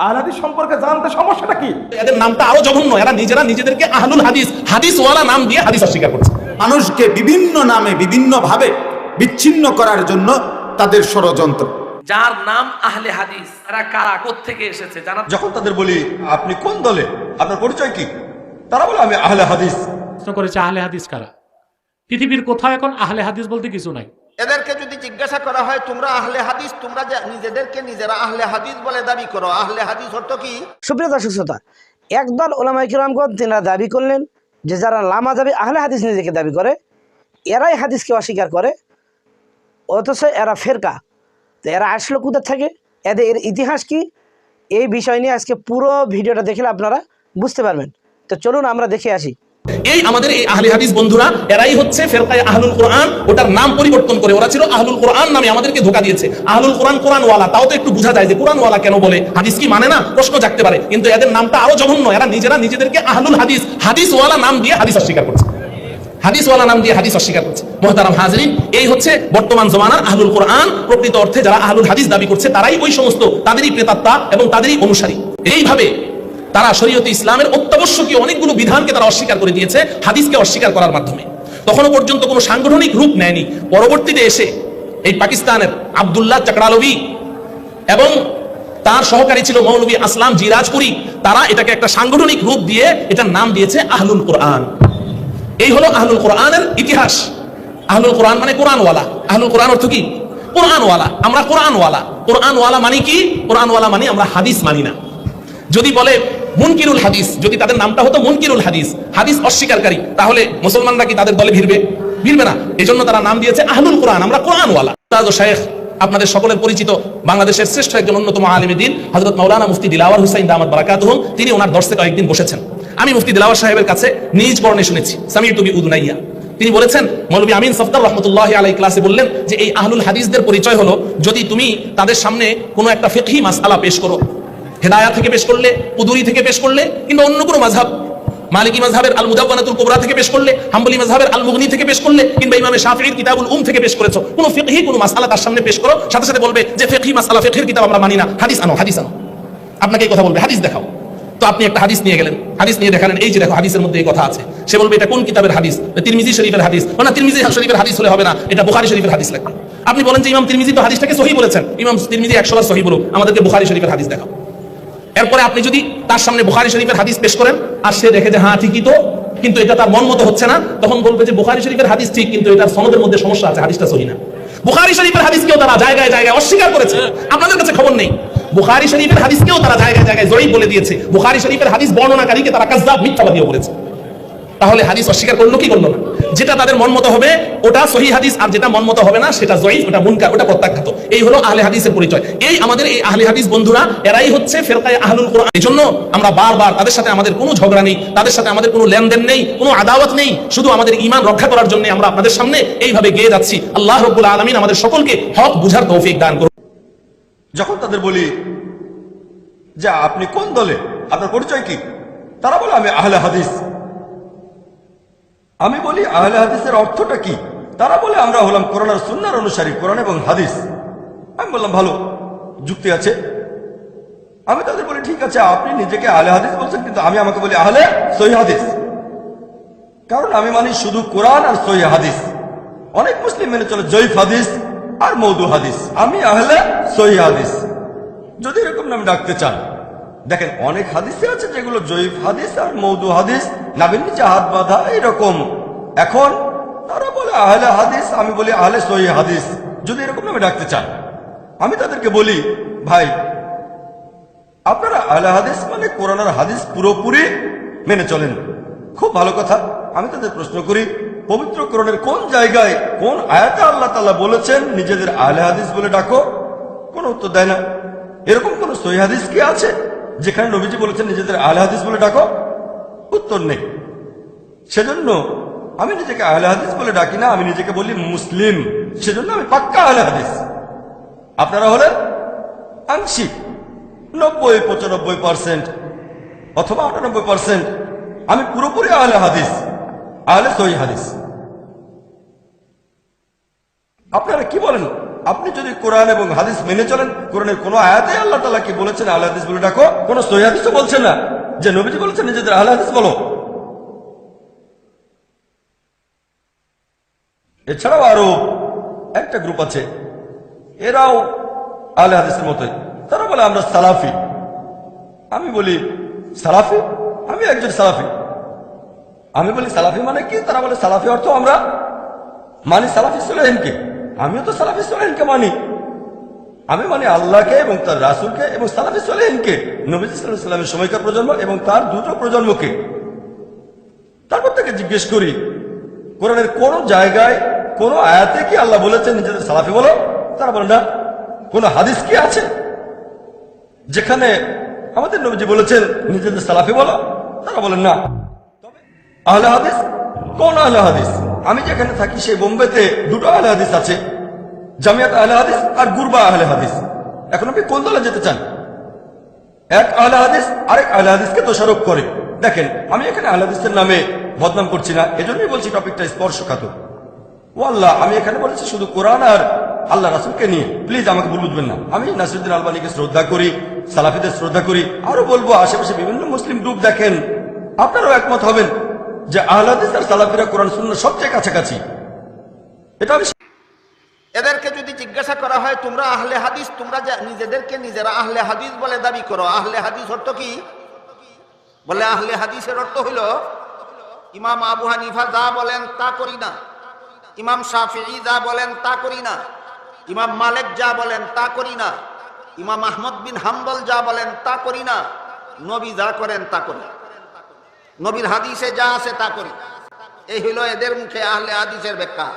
আহলাদি সম্পর্কে জানতে সমস্যাটা কি? এদের নামটা আরও জঘন্য। এরা নিজেরা নিজেদেরকে আহলুল হাদিস হাদিসওয়ালা নাম দিয়ে হাদিস অস্বীকার করছে। মানুষকে বিভিন্ন নামে বিভিন্নভাবে বিচ্ছিন্ন করার জন্য তাদের ষড়যন্ত্র। যার নাম আহলে হাদিস এরা কারা? থেকে এসেছে? জানা যখন তাদের বলি আপনি কোন দলে? আপনার পরিচয় কি? তারা বলে আমি আহলে হাদিস। প্রশ্ন করেছে আহলে হাদিস কারা? পৃথিবীর কোথাও এখন আহলে হাদিস বলতে কিছু নাই। এদেরকে যদি জিজ্ঞাসা করা হয়, তোমরা আহলে হাদিস, তোমরা নিজেদেরকে নিজেরা আহলে হাদিস বলে দাবি করো? আহলে হাদিস অর্থ কি? সুপ্রিয় দর্শক শ্রোতা, একদল ওলামাই কিরামগণ তিনারা দাবি করলেন যে যারা লামা দাবি আহলে হাদিস নিজেকে দাবি করে, এরাই হাদিসকে অস্বীকার করে, অথচ এরা ফেরকা। তো এরা আসলো কোথা থেকে? এদের ইতিহাস কি? এই বিষয় নিয়ে আজকে পুরো ভিডিওটা দেখলে আপনারা বুঝতে পারবেন। তো চলুন আমরা দেখে আসি। এই আমাদের এই আহলে হাদিস বন্ধুরা, এরাই হচ্ছে ফেরকায়ে আহলুল কোরআন, ওটার নাম পরিবর্তন করে। ওরা ছিল আহলুল কোরআন নামে আমাদেরকে ধোকা দিয়েছে। আহলুল কোরআন কোরআনওয়ালা, তাও তো একটু বোঝা যায় যে কোরআনওয়ালা কেন বলে? হাদিস কি মানে না? প্রশ্ন জাগতে পারে। কিন্তু এদের নামটা আরও জঘন্য। এরা নিজেরা নিজেদেরকে আহলুল হাদিস, হাদিসওয়ালা নাম দিয়ে হাদিস অস্বীকার করছে। হাদিসওয়ালা নাম দিয়ে হাদিস অস্বীকার করছে। মহতারাম হাজরিন, এই হচ্ছে বর্তমান জমানার আহলুল কোরআন। প্রকৃত অর্থে যারা আহলুল হাদিস দাবি করছে, তারাই ওই সমস্ত, তাদেরই প্রেতাত্মা এবং তাদেরই অনুসারী। এইভাবে তারা শরীয়তে ইসলামের অত্যাবশ্যকীয় অনেকগুলো বিধানকে তারা অস্বীকার করে দিয়েছে, হাদিসকে অস্বীকার করার মাধ্যমে। তখনও পর্যন্ত কোনো সাংগঠনিক রূপ নেয়নি। পরবর্তীতে এসে এই পাকিস্তানের আবদুল্লাহ চাকরালভি এবং তার সহকারী ছিল মৌলবী আসলাম জিরাজপুরি, তারা এটাকে একটা সাংগঠনিক রূপ দিয়ে এটার নাম দিয়েছে আহলুল কোরআন। এই হলো আহলুল কোরআনের ইতিহাস। আহলুল কোরআন মানে কোরআনওয়ালা। আহলুল কোরআন অর্থ কি? কোরআনওয়ালা। আমরা কোরআনওয়ালা। কোরআনওয়ালা মানে কি? কোরআনওয়ালা মানে আমরা হাদিস মানি না। যদি বলে মুনকিরুল হাদিস। যদি তাদের নামটা হতো মুনকিরুল হাদিস হাদিস অস্বীকারী, তাহলে মুসলমানরা কি তাদের দলে ভিড়বে ভিড়বে না। এজন্য তারা নাম দিয়েছে আহলুল কোরআন। আমরা কোরআনওয়ালা। শেখ আপনাদের সকলের পরিচিত বাংলাদেশের শ্রেষ্ঠ একজন অন্যতম আলিম দিন হজরত মৌলানা মুফতি দিলাওয়ার হুসাইন দামাত বারাকাতুহুম, তিনি ওনার দর্শে কয়েকদিন বসেছেন। আমি মুফতি দিলাওয়ার সাহেবের কাছে নিজ বর্ণে শুনেছি, সামির তুমি উদুনাইয়া। তিনি বলেছেন, মৌলবী আমিন সফদার রহমতুল্লাহ আলাই ক্লাসে বললেন যে, এই আহলুল হাদিসদের পরিচয় হলো, যদি তুমি তাদের সামনে কোনো একটা ফিকহি মাসআলা পেশ করো হেদায়া থেকে পেশ করলে, উদুরি থেকে পেশ করলে, কিংবা অন্য কোনো মাঝাব মালিকি মাযহাবের আল মুদাওয়ানাতুল কুবরা থেকে পেশ করলে, হাম্বলি মাযহাবের আল মুগনি থেকে পেশ করলে, কিংবা ইমামে শাফিঈর কিতাবুল উম থেকে পেশ করেছ, কোনো ফিকহি, কোনো মাসআলা তার সামনে পেশ করো, সাথে সাথে বলবে যে ফিকহি মাসআলা, ফিকহির কিতাব আমরা মানি না। হাদিস আনো হাদিস আনো। আপনাকে এই কথা বলবে, হাদিস দেখাও। তো আপনি একটা হাদিস নিয়ে গেলেন, হাদিস নিয়ে দেখালেন, এই যে দেখো, হাদিসের মধ্যে এই কথা আছে। সে বলবে, এটা কোন কিতাবের হাদিস? তিরমিজি শরীফের হাদিস। না তিরমিজি শরীফের হাদিস হলে হবে না, এটা বুখারী শরীফের হাদিস লাগবে। আপনি বলেন যে ইমাম তিরমিজি তো হাদিসটাকে সহি বলেছেন। ইমাম তিরমিজি একশো বার সহি বলুক, আমাদেরকে বুখারী শরীফের হাদিস দেখাও। এরপরে আপনি যদি তার সামনে বুখারি শরীফের হাদিস পেশ করেন, আর সে দেখে যে হ্যাঁ ঠিকই তো। কিন্তু এটা তার মন মতো হচ্ছে না, তখন বলবে যে, বুখারি শরীফের হাদিস ঠিক, কিন্তু এটার সনদের মধ্যে সমস্যা আছে, হাদিসটা সহি না। বুখারি শরীফের হাদিসকেও তারা জায়গায় জায়গায় অস্বীকার করেছে। আপনাদের কাছে খবর নেই। বুখারি শরীফের হাদিসকেও তারা জায়গায় জায়গায় জয়ী বলে দিয়েছে। বুখারি শরীফের হাদিস বর্ণনাকারীকে তারা কাজদাব মিথ্যাবাদীও করেছে তাহলে হাদিস অস্বীকার করল কি করল না? যেটা তাদের মন মতো হবে, ওটা সহি হাদিস, আর যেটা মন মতো হবে না, সেটা জয়ীফ, ওটা মুনকার, ওটা প্রত্যাখ্যাত। এই হলো আহলে হাদিসের পরিচয়। এই আমাদের এই আহলে হাদিস বন্ধুরা, এরাই হচ্ছে ফেরকায় আহলুল কোরআন। এই জন্য আমরা বারবার তাদের সাথে আমাদের কোনো ঝগড়া নেই, তাদের সাথে আমাদের কোনো লেনদেন নেই, কোনো আদাওয়াত নেই, শুধু আমাদের ইমান রক্ষা করার জন্য আমরা আপনাদের সামনে এইভাবে গিয়ে যাচ্ছি। আল্লাহ রব্বুল আলমিন আমাদের সকলকে হক বুঝার তৌফিক দান করুন। যখন তাদের বলি, যে, আপনি কোন দলে? আপনার পরিচয় কি? তারা বলে, আমি আহলে হাদিস। আমি বলি, আহলে হাদিসের অর্থটা কি? তারা বলে, আমরা হলাম কোরআন আর সুন্নার অনুসারী, কোরআন এবং হাদিস। আমি বললাম, ভালো, যুক্তি আছে। আমি তাদের বলি, ঠিক আছে, আপনি নিজেকে আহলে হাদিস বলছেন, কিন্তু আমি আমাকে বলি, আহলে সহি হাদিস। কারণ আমি মানি শুধু কোরআন আর সহি হাদিস। অনেক মুসলিম মেনে চলে জয়ীফ হাদিস আর মৌদু হাদিস। আমি আহলে সহি হাদিস। যদি এরকম নাম ডাকতে চান দেখেন, অনেক হাদিসে আছে যেগুলো জয়ীফ হাদিস আর মৌদু হাদিস। নাবির নিচে হাত বাঁধা এইরকম এখন তারা বলে, আহলে হাদিস? আমি বলি, আহলে সহি হাদিস। যদি এরকম নামে ডাকতে চান। আমি তাদেরকে বলি, ভাই, আপনারা আহলে হাদিস মানে কোরআন আর হাদিস পুরোপুরি মেনে চলেন। খুব ভালো কথা। আমি তাদের প্রশ্ন করি, পবিত্র কোরআনের কোন জায়গায়, কোন আয়াতে আল্লাহ তালা বলেছেন, নিজেদের আহলে হাদিস বলে ডাকো? কোনো উত্তর দেয় না। এরকম কোন সহি হাদিস কি আছে? যেখানে নবীজি বলেছেন, নিজেদের আহলে হাদিস বলে ডাকো। উত্তর নেই। সেজন্য আমি নিজেকে আহলে হাদিস বলে ডাকি না, আমি নিজেকে বলি মুসলিম। সেজন্য আমি পাক্কা আহলে হাদিস। আপনারা হলেন আংশিক নব্বই, পঁচানব্বই পার্সেন্ট অথবা আটানব্বই পার্সেন্ট। আমি পুরোপুরি আহলে হাদিস, আহলে সহি হাদিস। আপনারা কি বলেন? আপনি যদি কোরআন এবং হাদিস মেনে চলেন কোরআনের কোনো আয়াতে আল্লাহ তালা কি বলেছেন? আল্লাহ হাদিস বলে ডাকো। কোনো সহি বলছেন না। যে নবীজি বলেছেন, নিজেদের আল্লাহ হাদিস বলো। এছাড়াও আরও একটা গ্রুপ আছে। এরাও আলে হাদিসের মতোই। তারা বলে, আমরা সালাফি। আমি বলি, সালাফি? আমি একজন সালাফি। আমি বলি, সালাফি মানে কি? তারা বলে, সালাফি অর্থ আমরা মানি সালাফি সোলেহিনকে। আমিও তো সালাফি সোলেহিনকে মানি। আমি মানি আল্লাহকে এবং তার রাসুলকে এবং সালাফি সোলেহিনকে নবীজ সাল্লামের সময়কার প্রজন্ম এবং তার দুটো প্রজন্মকে। তারপর থেকে জিজ্ঞেস করি, কোরআনের কোন জায়গায়, কোন আয়াতে কি আল্লাহ বলেছেন নিজেদের সালাফি বলো? তারা বলে, না। কোন হাদিস কি আছে? যেখানে আমাদের নবীজি বলেছেন, নিজেদের সালাফি বলো? তারা বলেন না। তবে আহলে হাদিস কোন আহলে হাদিস? আমি যেখানে থাকি সেই বোম্বেতে দুটো আহলে হাদিস আছে, জামিয়াত আহলে হাদিস আর গুরবা আহলে হাদিস। এখন আপনি কোন দলে যেতে চান? এক আহলে হাদিস আরেক আহলে হাদিসকে দোষারোপ করে। দেখেন, আমি এখানে আহলে হাদিসের নামে বদনাম করছি না, এজন্যই বলছি টপিকটা স্পর্শকাতর। ও আল্লাহ আমি এখানে বলেছি শুধু কোরআন আর আল্লাহ রাসুলকে নিয়ে। প্লিজ আমাকে ভুল বুঝবেন না। আমি নাসিরুদ্দিন আলবানীকে শ্রদ্ধা করি, সালাফিদের শ্রদ্ধা করি। আরও বলব, আশেপাশে বিভিন্ন মুসলিম গ্রুপ দেখেন, আপনারাও একমত হবেন। যে আহলাদিস আর সালাফিরা কোরআন শূন্য সবচেয়ে কাছাকাছি। এটা আমি এদেরকে যদি জিজ্ঞাসা করা হয়, তোমরা আহলে হাদিস, তোমরা নিজেদেরকে নিজেরা আহলে হাদিস বলে দাবি করো। আহলে হাদিস অর্থ কি? বলে, আহলে হাদিসের অর্থ হইল, ইমাম আবু হানিফা যা বলেন তা করি না। ইমাম শাফিঈ যা বলেন তা করি না। ইমাম মালিক যা বলেন তা করি না। ইমাম আহমদ বিন হাম্বল যা বলেন তা করি না। নবী যা করেন তা করি নবীর হাদিসে যা আছে তা করি। এই হইল এদের মুখে আহলে হাদিসের ব্যাখ্যা।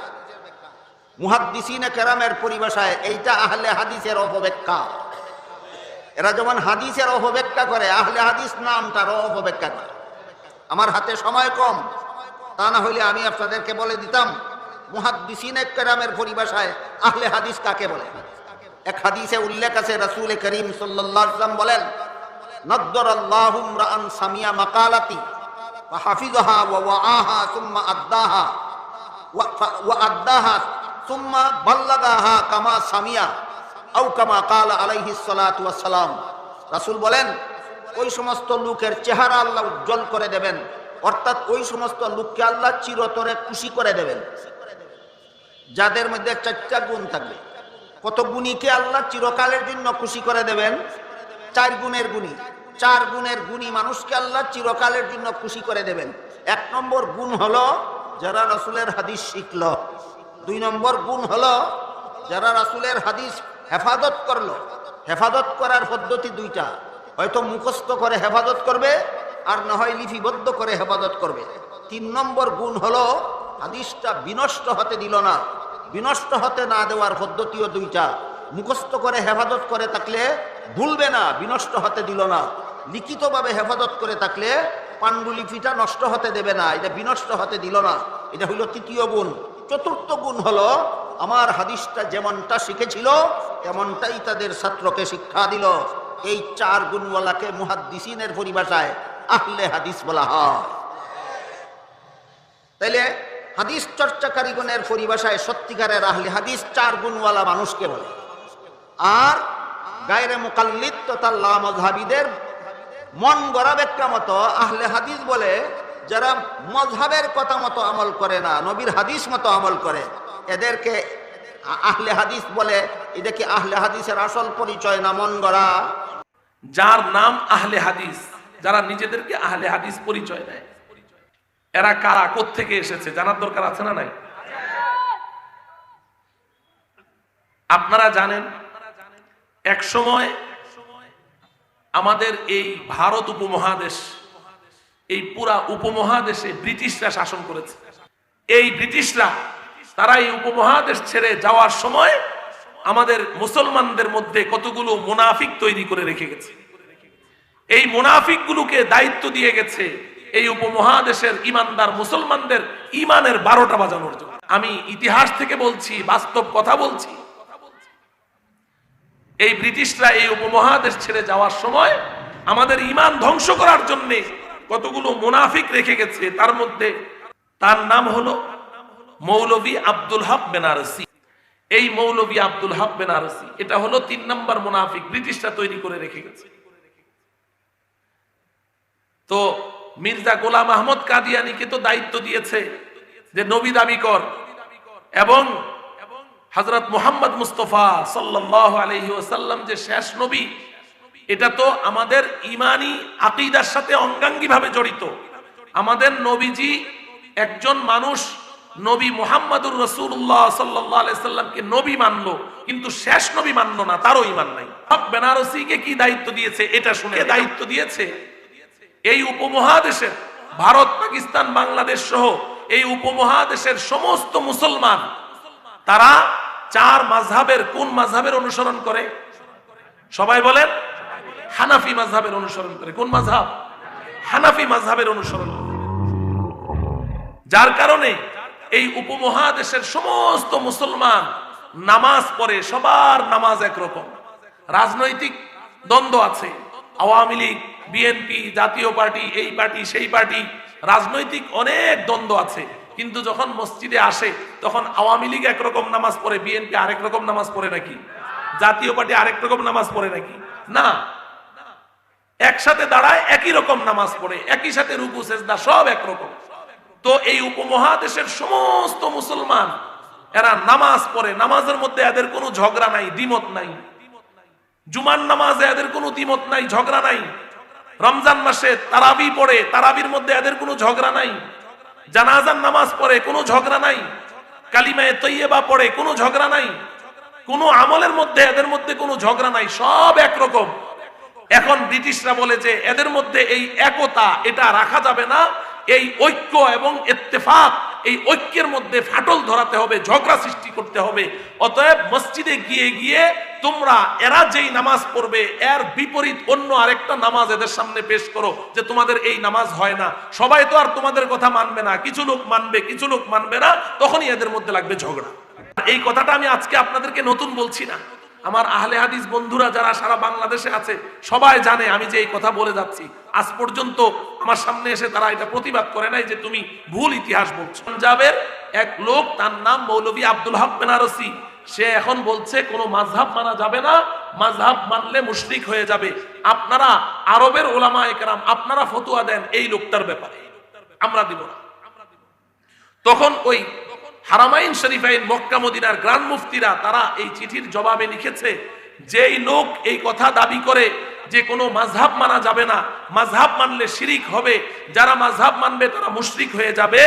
মুহাদ্দিসিনে কেরামের পরিভাষায় এইটা আহলে হাদিসের অপব্যাখ্যা। এরা যেমন হাদিসের অপব্যাখ্যা করে, আহলে হাদিস নামটারও অপব্যাখ্যা করে। আমার হাতে সময় কম, তা না হইলে আমি আপনাদেরকে বলে দিতাম, মুহাদ্দিসিনে কেরামের পরিভাষায় আহলে হাদিস কাকে বলে? এক হাদিসে উল্লেখ আছে, রাসূল করিম আলাইহি বলেন নদ্দর আল্লাহুম রাআন সামিয়া মাকালাতি। ওয়া হাফিজাহা ওয়া ওয়াআহা সুম্মা আদ্দাহা وأداها ثم بلغها كما سميع أو كما قال عليه الصلاة والسلام রাসূল বলেন ওই সমস্ত লোকের চেহারা আল্লাহ উজ্জ্বল করে দেবেন অর্থাৎ ওই সমস্ত লোককে আল্লাহ চিরতরে খুশি করে দেবেন যাদের মধ্যে চারটা গুণ থাকবে কত গুণীকে আল্লাহ চিরকালের জন্য খুশি করে দেবেন চার গুণের গুণী চার গুণের গুণী মানুষকে আল্লাহ চিরকালের জন্য খুশি করে দেবেন। এক নম্বর গুণ হলো যারা রাসূলের হাদিস শিখল। দুই নম্বর গুণ হলো যারা রাসূলের হাদিস হেফাজত করল। হেফাজত করার পদ্ধতি দুইটা। হয়তো মুখস্থ করে হেফাজত করবে, আর না হয় লিপিবদ্ধ করে হেফাজত করবে। তিন নম্বর গুণ হলো হাদিসটা বিনষ্ট হতে দিল না। বিনষ্ট হতে না দেওয়ার পদ্ধতিও দুইটা। মুখস্থ করে হেফাজত করে থাকলে ভুলবে না, বিনষ্ট হতে দিল না। লিখিতভাবে হেফাজত করে থাকলে পাণ্ডুলিপিটা নষ্ট হতে দেবে না, এটা বিনষ্ট হতে দিল না। এটা হইল তৃতীয় গুণ। চতুর্থ গুণ হলো, আমার হাদিসটা যেমনটা শিখেছিল, তেমনটাই তাদের ছাত্রকে শিক্ষা দিল। এই চার গুণওয়ালাকে মুহাদ্দিসিনের পরিভাষায় আহলে হাদিস বলা হয়। তাইলে হাদিস চর্চাকারীগণের পরিভাষায় সত্যিকারের আহলে হাদিস চার গুণওয়ালা মানুষকে বলে। আর গায়রে মুকাল্লিদ তথা লামজহাবিদের মন গড়া ব্যাখ্যা মতো আহলে হাদিস বলে, যারা মজহাবের কথা মতো আমল করে না, নবীর হাদিস মতো আমল করে, এদেরকে আহলে হাদিস বলে, এটা কি আহলে হাদিসের আসল পরিচয় না মন গড়া? যার নাম আহলে হাদিস, যারা নিজেদেরকে আহলে হাদিস পরিচয় দেয়। এরা কারা? থেকে এসেছে? জানার দরকার আছে না নাই? আপনারা জানেন, এক সময় আমাদের এই ভারত উপমহাদেশ, এই পুরা উপমহাদেশে ব্রিটিশরা শাসন করেছে। এই ব্রিটিশরা তারা এই উপমহাদেশ ছেড়ে যাওয়ার সময় আমাদের মুসলমানদের মধ্যে কতগুলো মুনাফিক তৈরি করে রেখে গেছে। এই মুনাফিক গুলোকে দায়িত্ব দিয়ে গেছে এই উপমহাদেশের ইমানদার মুসলমানদের ইমানের বারোটা বাজানোর জন্য। আমি ইতিহাস থেকে বলছি, বাস্তব কথা বলছি এই ব্রিটিশরা এই উপমহাদেশ ছেড়ে যাওয়ার সময় আমাদের ইমান ধ্বংস করার জন্য কতগুলো মুনাফিক রেখে গেছে, তার মধ্যে তার নাম হলো মৌলভী আব্দুল হাব বেনারসি। এই মৌলভী আব্দুল হাব বেনারসি, এটা হলো তিন নম্বর মুনাফিক ব্রিটিশরা তৈরি করে রেখে গেছে। তো মির্জা গোলাম আহমদ কাদিয়ানিকে তো দায়িত্ব দিয়েছে যে নবী দাবি কর এবং হজরত মোহাম্মদ মুস্তফা সাল্লাহ আলহি ওসাল্লাম যে শেষ নবী এটা তো আমাদের ইমানি আকিদার সাথে অঙ্গাঙ্গি ভাবে জড়িত। আমাদের নবীজি একজন মানুষ নবী মোহাম্মদুর রসুল্লাহ সাল্লাহ সাল্লামকে নবী মানলো কিন্তু শেষ নবী মানলো না তারও ইমান নাই। হক বেনারসিকে কি দায়িত্ব দিয়েছে এটা শুনে দায়িত্ব দিয়েছে? এই উপমহাদেশের ভারত পাকিস্তান বাংলাদেশ সহ এই উপমহাদেশের সমস্ত মুসলমান তারা চার মাঝহাবের কোন মাঝহাবের অনুসরণ করে? সবাই বলেন, হানাফি মাঝহাবের অনুসরণ করে। কোন মাঝহাব? হানাফি মাঝহাবের অনুসরণ করে। যার কারণে এই উপমহাদেশের সমস্ত মুসলমান নামাজ পড়ে, সবার নামাজ একরকম। রাজনৈতিক দ্বন্দ্ব আছে। Awami League, BNP, Jatiya party, এই পার্টি, সেই পার্টি, রাজনৈতিক অনেক দ্বন্দ্ব আছে। কিন্তু যখন মসজিদে আসে, তখন আওয়ামী লীগ একরকম নামাজ পড়ে, বিএনপি আরেক রকম নামাজ পড়ে নাকি? জাতীয় পার্টি আরেক রকম নামাজ পড়ে নাকি? না। একসাথে দাঁড়ায় একই রকম নামাজ পড়ে, একই সাথে রুকু, সেজদা, সব একরকম। তো এই উপমহাদেশের সমস্ত মুসলমান, এরা নামাজ পড়ে, নামাজের মধ্যে এদের কোনো ঝগড়া নাই, দ্বিমত নাই। জুমার নামাজে এদের কোনো দ্বিমত নাই, ঝগড়া নাই। রমজান মাসে তারাবি পড়ে, তারাবির মধ্যে এদের কোনো ঝগড়া নাই। জানাজার নামাজ পড়ে, কোনো ঝগড়া নাই। কালিমায়ে তৈয়বা পড়ে, কোনো ঝগড়া নাই। কোনো আমলের মধ্যে, এদের মধ্যে কোনো ঝগড়া নাই, সব একরকম। এখন ব্রিটিশরা বলে যে এদের মধ্যে এই একতা, এটা রাখা যাবে না। এই ঐক্য এবং ইত্তেফাক, এই ঐক্যের মধ্যে ফাটল ধরাতে হবে, ঝগড়া সৃষ্টি করতে হবে। অতএব মসজিদে গিয়ে গিয়ে তোমরা, এরা যেই নামাজ পড়বে, এর বিপরীত অন্য আরেকটা নামাজ এদের সামনে পেশ করো, যে তোমাদের এই নামাজ হয় না। সবাই তো আর তোমাদের কথা মানবে না। কিছু লোক মানবে, কিছু লোক মানবে না, তখনই এদের মধ্যে লাগবে ঝগড়া। এই কথাটা আমি আজকে আপনাদেরকে নতুন বলছি না। আমার আহলে হাদিস বন্ধুরা যারা সারা বাংলাদেশে আছে, সবাই জানে আমি যে এই কথা বলে যাচ্ছি। আজ পর্যন্ত আমার সামনে এসে তারা এটা প্রতিবাদ করে নাই যে তুমি ভুল ইতিহাস বলছো। পাঞ্জাবের এক লোক, তার নাম মৌলভী আব্দুল হক বেনারসি সে এখন বলছে, কোনো মাঝহাব মানা যাবে না মাঝহাব মানলে মুশরিক হয়ে যাবে। আপনারা আরবের ওলামা একরাম, আপনারা ফতুয়া দেন এই লোকটার ব্যাপারে। আমরা দিব না। তখন ওই হারামাইন শরীফাইন মক্কা মদিনার গ্রান্ড মুফতিরা, তারা এই চিঠির জবাবে লিখেছে, যেই লোক এই কথা দাবি করে যে কোনো মাঝহাব মানা যাবে না মাঝহাব মানলে শিরিক হবে, যারা মাঝহাব মানবে তারা মুশরিক হয়ে যাবে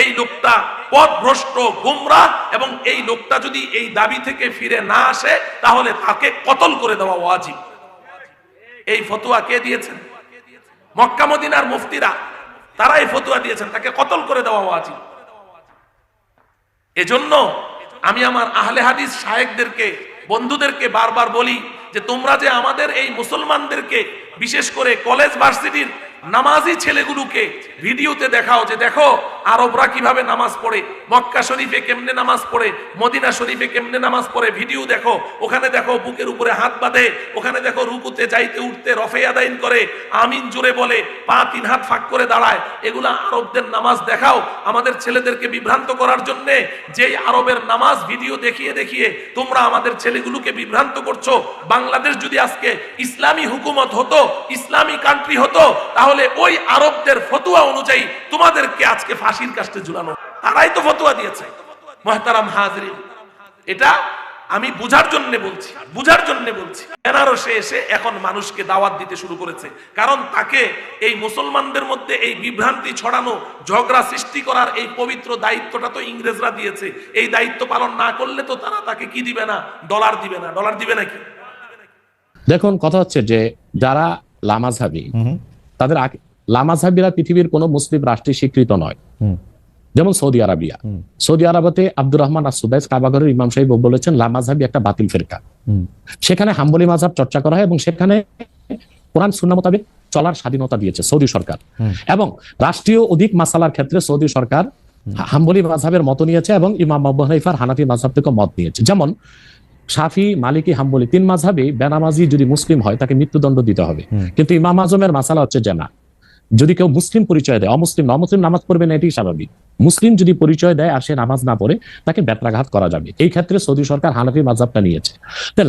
এই লোকটা পথভ্রষ্ট গুমরা এবং এই লোকটা যদি এই দাবি থেকে ফিরে না আসে, তাহলে তাকে কতল করে দেওয়া ওয়াজিব। এই ফতুয়া কে দিয়েছেন? মক্কা মদিনার মুফতিরা তারা এই ফতুয়া দিয়েছেন, তাকে কতল করে দেওয়া ওয়াজিব। এজন্য আমি আমার আহলে হাদিস শায়েকদেরকে বন্ধুদেরকে বারবার বলি যে তোমরা যে আমাদের এই মুসলমানদেরকে বিশেষ করে কলেজ ভার্সিটির নামাজি ছেলেগুলোকে ভিডিওতে দেখাও যে দেখো, আরবরা কীভাবে নামাজ পড়ে, মক্কা শরীফে কেমনে নামাজ পড়ে, মদিনা শরীফে কেমনে নামাজ পড়ে, ভিডিও দেখো। ওখানে দেখো বুকের উপরে হাত বাঁধে, ওখানে দেখো রুকুতে যাইতে উঠতে রফে আদাইন করে, আমিন জোরে বলে, পা তিন হাত ফাঁক করে দাঁড়ায়। এগুলা আরবদের নামাজ দেখাও, আমাদের ছেলেদেরকে বিভ্রান্ত করার জন্যে, যেই আরবের নামাজ ভিডিও দেখিয়ে দেখিয়ে তোমরা আমাদের ছেলেগুলোকে বিভ্রান্ত করছ। বাংলাদেশ যদি আজকে ইসলামী হুকুমত হতো, ইসলামী কান্ট্রি হতো, তাহলে ওই আরবদের ফতুয়া অনুযায়ী তোমাদেরকে আজকে ফাঁসির কাস্টে ঝুলানো তারাই তো ফতুয়া দিয়েছে। মহতারাম হাজরিন এটা আমি বুঝার জন্য বলছি বুঝার জন্য বলছি। বেনারসে এসে এখন মানুষকে দাওয়াত দিতে শুরু করেছে। কারণ তাকে এই মুসলমানদের মধ্যে এই বিভ্রান্তি ছড়ানো ঝগড়া সৃষ্টি করার এই পবিত্র দায়িত্বটা তো ইংরেজরা দিয়েছে। এই দায়িত্ব পালন না করলে তো তারা তাকে কি দিবে না? ডলার দিবে না। ডলার দিবে নাকি? দেখুন কথা হচ্ছে যে যারা লামাঝাবি তাদের লামাঝাবিরা পৃথিবীর কোন মুসলিম রাষ্ট্রে স্বীকৃত নয়। যেমন সৌদি আরবিয়া। সৌদি আরবতে আব্দুর রহমান আসুদাইস কাবাগরের ইমাম সাহেব বলেছেন লামাঝাবি একটা বাতিল ফেরকা। সেখানে হাম্বলি মাঝাব চর্চা করা হয় এবং সেখানে কোরআন সুন্না মোতাবেক চলার স্বাধীনতা দিয়েছে সৌদি সরকার। এবং রাষ্ট্রীয় অধিক মাসালার ক্ষেত্রে সৌদি সরকার হাম্বলি মাঝাবের মত নিয়েছে এবং ইমাম আবু হানিফার হানাফি মাঝাব থেকে মত নিয়েছে। যেমন শাফি মালিকি হাম্বলি তিন মাঝাবে বেনামাজি যদি মুসলিম হয় তাকে মৃত্যুদণ্ড দিতে হবে। কিন্তু ইমাম আজমের মাসালা হচ্ছে জানা যদি কেউ মুসলিম পরিচয় দেয় অমুসলিম অমুসলিম নামাজ পড়বে না এটি স্বাভাবিক। মুসলিম যদি পরিচয় দেয় আর সে নামাজ না পড়ে তাকে ব্যত্রাঘাত করা যাবে। এই ক্ষেত্রে সৌদি সরকার হানাফি মাঝহাবটা নিয়েছে।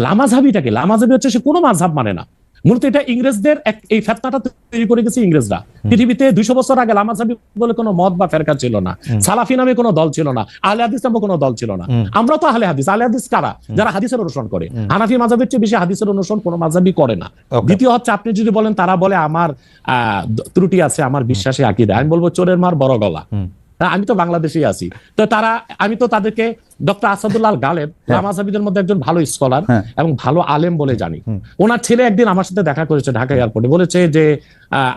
লামাঝাবিটাকে লামাঝাবি হচ্ছে সে কোনো মাঝহাব মানে না। মূলত এটা ইংরেজদের এক- এই ফেতনাটা তৈরি করে গেছে ইংরেজরা। পৃথিবীতে দুইশো বছর আগে লামাঝাবি বলে কোনো মত বা ফেরকা ছিল না। সালাফি নামে কোনো দল ছিল না। আহলে হাদিস নামে কোনো দল ছিল না। আমরা তো আহলে হাদিস। আহলে হাদিস কারা? যারা হাদিসের অনুসরণ করে। হানাফি মাঝাবের চেয়ে বেশি হাদিসের অনুসরণ কোনো মাঝাবি করে না। দ্বিতীয় হচ্ছে আপনি যদি বলেন তারা বলে আমার আহ, ত্রুটি আছে আমার বিশ্বাসে আকিদা। আমি বলব চোরের মার বড় গলা। আমি তো বাংলাদেশেই আছি। তো তারা আমি তো তাদেরকে ডক্টর আসাদুল্লাহ গালেব লামাজাবিদের মধ্যে একজন ভালো স্কলার এবং ভালো আলেম বলে জানি। ওনার ছেলে একদিন আমার সাথে দেখা করেছে ঢাকা এয়ারপোর্টে। বলেছে যে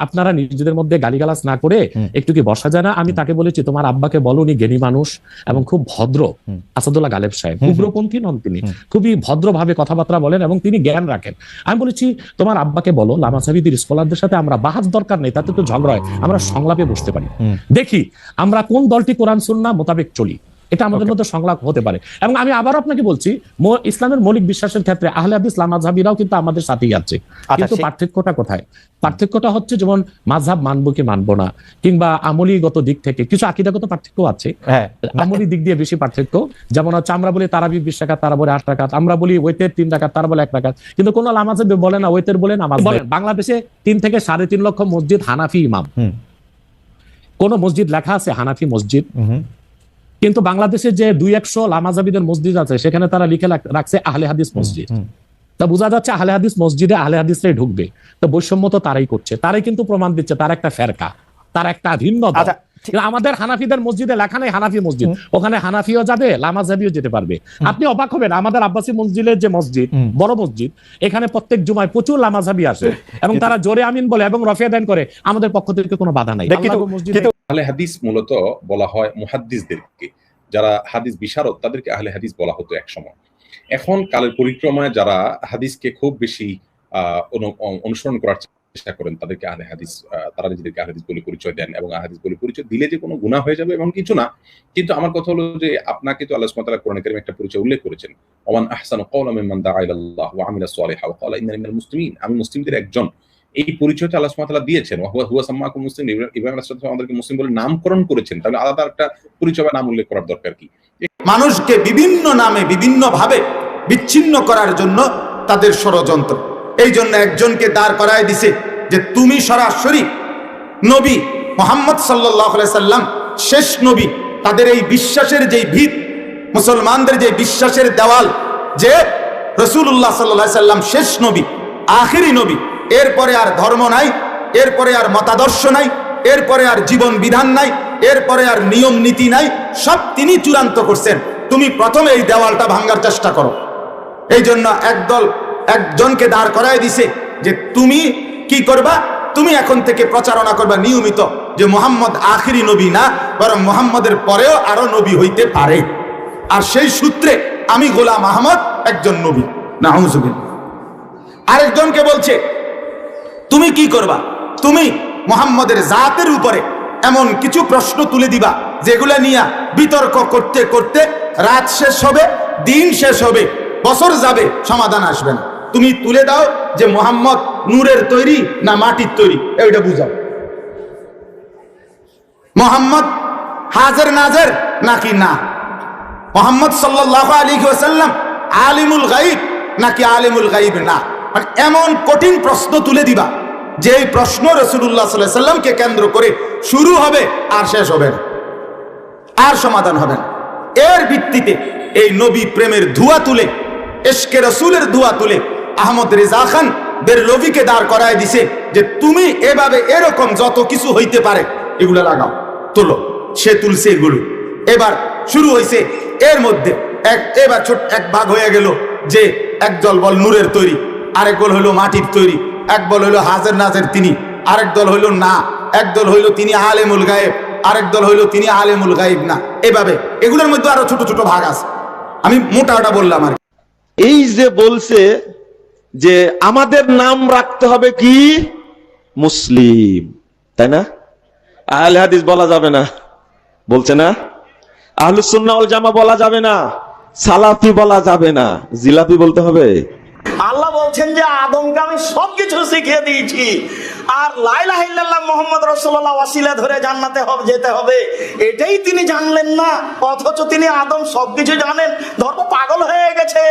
আপনারা নিজেদের মধ্যে গালিগালাজ না করে একটু কি বসা যায় না? আমি তাকে বলেছি তোমার আব্বাকে বলো উনি জ্ঞানী মানুষ এবং খুব ভদ্র। আসাদুল্লাহ গালেব সাহেব। উগ্রপন্থী নন তিনি। খুবই ভদ্রভাবে কথাবার্তা বলেন এবং তিনি জ্ঞান রাখেন। আমি বলেছি তোমার আব্বাকে বলো লামাসাবিদের স্কলারদের সাথে আমরা বাহাজ দরকার নেই তাতে তো ঝগড়া হয়। আমরা সংলাপে বসতে পারি। দেখি আমরা কোন দলটি কোরআন সুন্না মোতাবেক চলি? এটা আমাদের মধ্যে সংলাপ হতে পারে। এবং আমি আবার আপনাকে বলছি ইসলামের মৌলিক বিশ্বাসের ক্ষেত্রে আহলে হাদিস লামাজহাবিরাও কিন্তু আমাদের সাথেই আছে। কিন্তু পার্থক্যটা কোথায়? পার্থক্যটা হচ্ছে যেমন মাঝহাব মানবো কি মানবো না কিংবা আমলিগত দিক থেকে কিছু আকিদাগত পার্থক্য আছে। হ্যাঁ। আমলি দিক দিয়ে বেশি পার্থক্য। যেমন হচ্ছে আমরা বলি তারাবি বিশ টাকা তারা বলে আট টাকা আমরা বলি ওয়েতের তিন টাকা তারা বলে এক টাকা। কিন্তু কোন লামাজে বলে না ওয়েতের বলে নামাজ বাংলাদেশে তিন থেকে সাড়ে তিন লক্ষ মসজিদ হানাফি ইমাম। কোন মসজিদ লেখা আছে হানাফি মসজিদ? কিন্তু বাংলাদেশে যে দুই একশো লামাজাবিদের মসজিদ আছে সেখানে তারা লিখে রাখছে আহলে হাদিস মসজিদ। তা বোঝা যাচ্ছে আহলে হাদিস মসজিদে আহলে হাদিসরাই ঢুকবে। তো বৈষম্য তো তারাই করছে। তারাই কিন্তু প্রমাণ দিচ্ছে তার একটা ফেরকা তার একটা ভিন্ন। আচ্ছা, আমাদের হানাফিদের মসজিদে লেখা নেই হানাফি মসজিদ। ওখানে হানাফিও যাবে লামাজাবিও যেতে পারবে। আপনি অবাক হবেন আমাদের আব্বাসী মসজিদের যে মসজিদ বড় মসজিদ এখানে প্রত্যেক জুমায় প্রচুর লামাজাবি আসে। এবং তারা জোরে আমিন বলে এবং রফিয়া দেন করে আমাদের পক্ষ থেকে কোনো বাধা নাই। মসজিদে আহলে হাদিস মূলত বলা হয় মুহাদ্দিসদেরকে। যারা হাদিস বিশারদ, তাদেরকে আহলে হাদিস বলা হতো এক সময় এখন কালের পরিক্রমায় যারা হাদিসকে খুব বেশি অনুসরণ করার চেষ্টা করেন, তাদেরকে আহলে হাদিস তারা নিজেদেরকে আহলে হাদিস বলে পরিচয় দেন এবং আহলে হাদিস বলে পরিচয় দিলে যে কোনো গুনাহ হয়ে যাবে এমন কিছু না। কিন্তু আমার কথা হলো যে আপনাকে তো আল্লাহ সুবহানাহু কোরআন কারীমে একটা পরিচয় উল্লেখ করেছেন। ওমান আহসানু কওলাম মিম্মান দাআ ইলাল্লাহ ওয়া আমিলা সালিহা ওয়া ক্বালা ইন্নানি মিনাল আমি মুসলিমদের একজন। এই পরিচয়টা আল্লাহ তাআলা দিয়েছেন। হুয়া মুসলিম। ইব্রাহিম সালাম আমাদেরকে মুসলিম বলে নামকরণ করেছেন। তাহলে আলাদা একটা পরিচয় বা নাম উল্লেখ করার দরকার কি? মানুষকে বিভিন্ন নামে বিভিন্ন ভাবে বিচ্ছিন্ন করার জন্য তাদের ষড়যন্ত্র। এই জন্য একজনকে দাঁড় করায় দিছে যে তুমি সরাসরি নবী মোহাম্মদ সাল্লাহ সাল্লাম, শেষ নবী, তাদের এই বিশ্বাসের যেই ভিত, মুসলমানদের যে বিশ্বাসের দেওয়াল, যে রসুল্লাহ সাল্লাহ সাল্লাম শেষ নবী, আখেরি নবী এরপরে আর ধর্ম নাই, এরপরে আর মতাদর্শ নাই, এরপরে আর জীবন বিধান নাই, এরপরে আর নিয়ম নীতি নাই, সব তিনি চূড়ান্ত করছেন। তুমি প্রথমে এই দেওয়ালটা ভাঙ্গার চেষ্টা করো। এই জন্য একদল একজনকে দাঁড় করাই দিছে যে তুমি কি করবা? তুমি এখন থেকে প্রচারণা করবা নিয়মিত যে মোহাম্মদ আখিরি নবী না, বরং মোহাম্মদের পরেও আরও নবী হইতে পারে। আর সেই সূত্রে আমি গোলাম আহমদ একজন নবী। না আরেকজনকে বলছে তুমি কি করবা? তুমি মোহাম্মদের জাতের উপরে এমন কিছু প্রশ্ন তুলে দিবা, যেগুলা নিয়ে বিতর্ক করতে করতে রাত শেষ হবে, দিন শেষ হবে, বছর যাবে, সমাধান আসবে না। তুমি তুলে দাও যে মোহাম্মদ নূরের তৈরি না মাটির তৈরি, এইটা বুঝাও। মোহাম্মদ হাজের নাজের নাকি না? মোহাম্মদ সাল্লাহ আলী ওসাল্লাম আলিমুল গাইব নাকি আলিমুল গাইব না? মানে এমন কঠিন প্রশ্ন তুলে দিবা যে প্রশ্ন রসুল্লাহ সাল্লামকে কেন্দ্র করে শুরু হবে, আর শেষ হবে না। আর সমাধান হবে না। এর ভিত্তিতে এই নবী প্রেমের ধোয়া তুলে, এশকে রসুলের ধোয়া তুলে আহমদ রেজা খান রবিকে দাঁড় করায় দিছে যে, তুমি এভাবে এরকম যত কিছু হইতে পারে, এগুলো লাগাও, তোলো, সে তুলছে এগুলো। এবার শুরু হয়েছে এর মধ্যে এক, এবার ছোট, এক ভাগ হয়ে গেল যে, এক দল বল নূরের তৈরি, আরেক বল হলো মাটির তৈরি। এক বল হইল হাজের নাজের তিনি, আরেক দল হইল না। এক দল হইল তিনি আলেমুল গায়েব, আরেক দল হইল তিনি আলেমুল গাইব না। এভাবে। এগুলোর মধ্যে আরও ছোট ছোট ভাগ আছে। আমি মোটাটা বললাম আর এই যে বলছে যে আমাদের নাম রাখতে হবে কি? মুসলিম। তাই না? আহলে হাদিস বলা যাবে না। বলছে না? আহলুসুন্নাহ ওয়াল জামা বলা যাবে না। সালাফি বলা যাবে না। জিলাপি বলতে হবে। বলছেন যে আদমকে আমি সবকিছু শিখিয়ে দিয়েছি। আর লাইলা হিল্লাল্লাহ মোহাম্মদ রসুল্লাহ ওয়াসিলা ধরে জান্নাতে হবে, যেতে হবে। এটাই তিনি জানলেন না, অথচ তিনি আদম সবকিছু জানেন। ধর্ম পাগল হয়ে গেছে।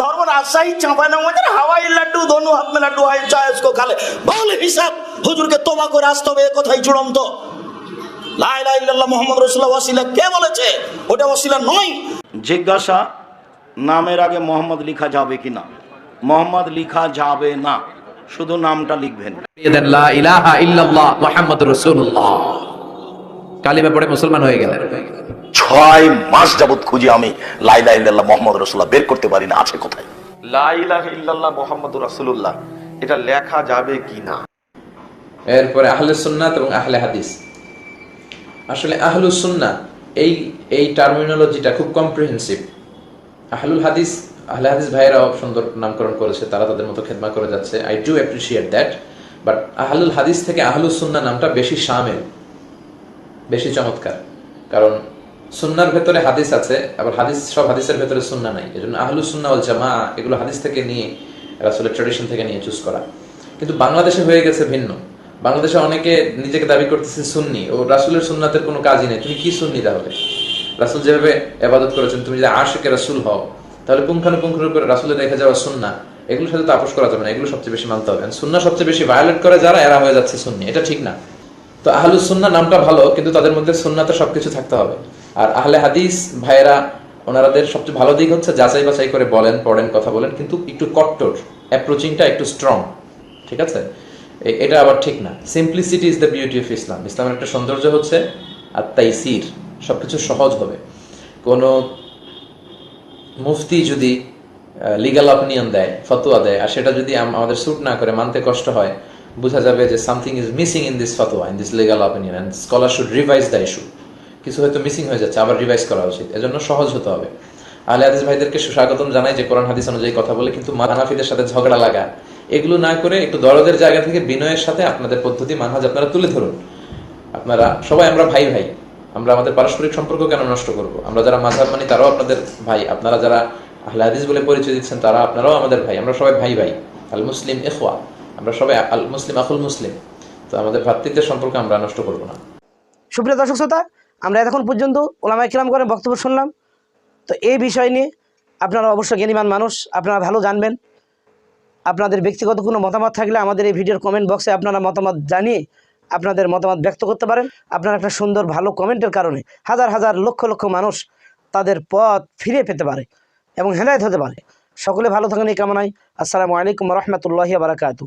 ধর্ম রাজশাহী চাঁপাই নামাজের হাওয়াই লাড্ডু দনু হাত মে লাড্ডু, হাই চায়সকো খালে। বল হিসাব, হুজুরকে তোমা করে আসতে হবে এ কথাই চূড়ান্ত? লাইলা ইল্লাল্লাহ মোহাম্মদ রসুল্লাহ ওয়াসিলা কে বলেছে? ওটা ওয়াসিলা নয়। জিজ্ঞাসা নামের আগে মোহাম্মদ লিখা যাবে কিনা? মোহাম্মদ লিখা যাবে না। শুধু নামটা লিখবেন। কালিমা পড়ে মুসলমান হয়ে গেলেন। ছয় মাস যাবত খুঁজি আমি লাইলা ইল্লাল্লাহ মোহাম্মদ রসুল্লাহ বের করতে পারি না আছে কোথায়? ইল্লাল্লাহ মোহাম্মদ রাসূলুল্লাহ এটা লেখা যাবে কি না? এরপরে আহলে সুন্নাত এবং আহলে হাদিস। আসলে আহলু সুন্না এই এই টার্মিনোলজিটা খুব কম্প্রিহেন্সিভ আহলুল হাদিস আহলে হাদিস ভাইয়েরাও সুন্দর নামকরণ করেছে, তারা তাদের মতো খেদমা করে যাচ্ছে। I do appreciate that but আহলুল হাদিস থেকে আহলুস সুন্না নামটা বেশি শামেল, বেশি চমৎকার। কারণ সুন্নার ভেতরে হাদিস আছে, আবার হাদিস, সব হাদিসের ভেতরে সুন্না নাই। এই জন্য আহলু সুন্না ওল জামা এগুলো হাদিস থেকে নিয়ে, রাসুলের ট্রেডিশন থেকে নিয়ে চুজ করা। কিন্তু বাংলাদেশে হয়ে গেছে ভিন্ন। বাংলাদেশে অনেকে নিজেকে দাবি করতেছে সুন্নি। ও রাসুলের সুন্নাতের কোনো কাজই নেই। তুমি কি সুন্নি তাহলে? রাসুল যেভাবে আবাদত করেছেন, তুমি যদি আশেকে রাসুল হও তাহলে পুঙ্খানুপুঙ্খানু করে রাসুলের রেখে যাওয়া সুন্না এগুলোর সাথে তো আপোষ করা যাবে না, এগুলো সবচেয়ে বেশি মানতে হবে। সুন্না সবচেয়ে বেশি ভায়োলেট করে যারা, এরা হয়ে যাচ্ছে সুন্নি। এটা ঠিক না। তো আহলুস সুন্না নামটা ভালো, কিন্তু তাদের মধ্যে সুন্নাতে সবকিছু থাকতে হবে। আর আহলে হাদিস ভাইয়েরা, ওনারাদের সবচেয়ে ভালো দিক হচ্ছে যাচাই বাছাই করে বলেন, পড়েন, কথা বলেন, কিন্তু একটু কট্টর অ্যাপ্রোচিংটা একটু স্ট্রং ঠিক আছে? এটা আবার ঠিক না। Simplicity is the beauty of Islam ইসলামের একটা সৌন্দর্য হচ্ছে আর তাইসির সবকিছু সহজ হবে। কোনো মুফতি যদি লিগাল অপিনিয়ন দেয়, ফতোয়া দেয়, আর সেটা যদি আমাদের স্যুট না করে, মানতে কষ্ট হয়, বোঝা যাবে যে something is missing in this fatwa in this legal opinion and scholar should revise the issue কিছু হয়তো মিসিং হয়ে যাচ্ছে, আবার রিভাইজ করা উচিত, এজন্য সহজ হতে হবে। আহলে হাদিস ভাইদেরকে সুস্বাগতম জানাই যে কোরআন, হাদিস অনুযায়ী কথা বলে, কিন্তু মানাফিদের সাথে ঝগড়া লাগা, এগুলো না করে একটু দরদের জায়গা থেকে বিনয়ের সাথে আপনাদের পদ্ধতি মানহাজ আপনারা তুলে ধরুন। আপনারা, সবাই আমরা ভাই ভাই আমরা আমাদের পারস্পরিক সম্পর্ক কেন নষ্ট করব? আমরা যারা মাঝহাব মানি, তারাও আপনাদের ভাই। আপনারা যারা আহলে হাদিস বলে পরিচয় দিচ্ছেন, তারা আপনারাও আমাদের ভাই। আমরা সবাই ভাই ভাই আল মুসলিম ইখওয়া। আমরা সবাই আল মুসলিম আকুল মুসলিম। তো আমাদের ভ্রাতৃত্বের সম্পর্ক আমরা নষ্ট করব না। সুপ্রিয় দর্শক শ্রোতা, আমরা এতক্ষণ পর্যন্ত ওলামাই কিরাম করে বক্তব্য শুনলাম। তো এই বিষয় নিয়ে আপনারা অবশ্য জ্ঞানীমান মানুষ, আপনারা ভালো জানবেন। আপনাদের ব্যক্তিগত কোনো মতামত থাকলে আমাদের এই ভিডিওর কমেন্ট বক্সে আপনারা মতামত জানিয়ে আপনাদের মতামত ব্যক্ত করতে পারেন। আপনার একটা সুন্দর, ভালো কমেন্টের কারণে হাজার হাজার লক্ষ লক্ষ মানুষ তাদের পথ ফিরে পেতে পারে এবং হেদায়ত হতে পারে। সকলে ভালো থাকেন এই কামনায়। আসসালামু আলাইকুম রহমতুল্লাহি বারাকাতু